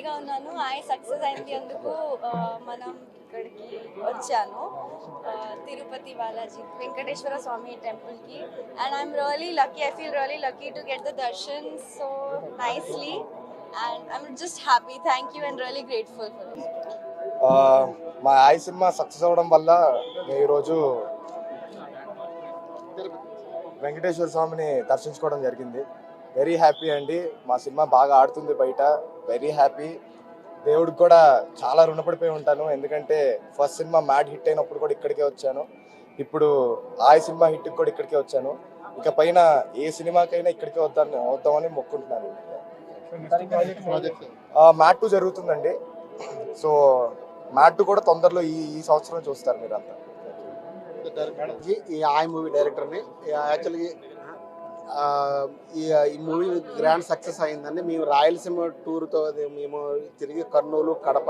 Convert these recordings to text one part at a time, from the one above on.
హ్యాపీగా ఉన్నాను. ఆయన సక్సెస్ అయింది అందుకు మనం ఇక్కడికి వచ్చాను తిరుపతి బాలాజీ వెంకటేశ్వర స్వామి టెంపుల్కి. And I'm really lucky I feel really lucky to get the darshan so nicely and I'm just happy thank you and really grateful for మా ఆయ సినిమా సక్సెస్ అవ్వడం వల్ల ఈరోజు వెంకటేశ్వర స్వామిని దర్శించుకోవడం జరిగింది. వెరీ హ్యాపీ అండి. మా సినిమా బాగా ఆడుతుంది బయట. Very happy. దేవుడికి కూడా చాలా రుణపడిపోయి ఉంటాను. ఎందుకంటే ఫస్ట్ సినిమా మ్యాడ్ హిట్ అయినప్పుడు కూడా ఇక్కడికే వచ్చాను. ఇప్పుడు ఆ సినిమా హిట్కి కూడా ఇక్కడికే వచ్చాను. ఇక పైన ఏ సినిమాకైనా ఇక్కడికే వద్దాను వద్దామని మొక్కుంటున్నాను. మ్యాట్ టూ జరుగుతుందండి. సో మ్యాట్ టూ కూడా తొందరలో ఈ ఈ సంవత్సరం చూస్తారు మీరు అంతా ఈ ఆయ్ మూవీ డైరెక్టర్ని యాక్చువల్లీ ఈ మూవీ గ్రాండ్ సక్సెస్ అయిందండి మేము రాయలసీమ టూర్తో అది మేము తిరిగి కర్నూలు కడప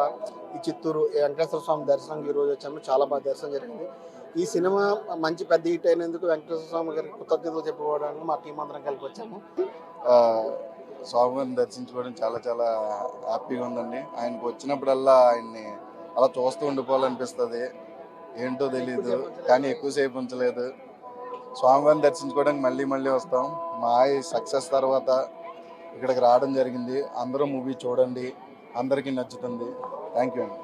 ఈ చిత్తూరు వెంకటేశ్వర స్వామి దర్శనం ఈ రోజు వచ్చాము. చాలా బాగా దర్శనం జరిగింది. ఈ సినిమా మంచి పెద్ద హిట్ అయినందుకు వెంకటేశ్వర స్వామి గారికి కృతజ్ఞతలు చెప్పుకోవడానికి మా టీం అందరం కలిపి వచ్చాము. ఆ, స్వామివారిని దర్శించుకోవడం చాలా చాలా హ్యాపీగా ఉందండి. ఆయనకు వచ్చినప్పుడల్లా ఆయన్ని అలా చూస్తూ ఉండిపోవాలనిపిస్తుంది. ఏంటో తెలియదు కానీ ఎక్కువసేపు ఉంచలేదు. స్వామివారిని దర్శించుకోవడానికి మళ్ళీ మళ్ళీ వస్తాం. మా సక్సెస్ తర్వాత ఇక్కడికి రావడం జరిగింది. అందరూ మూవీ చూడండి. అందరికీ నచ్చుతుంది. థ్యాంక్ యూ అండి.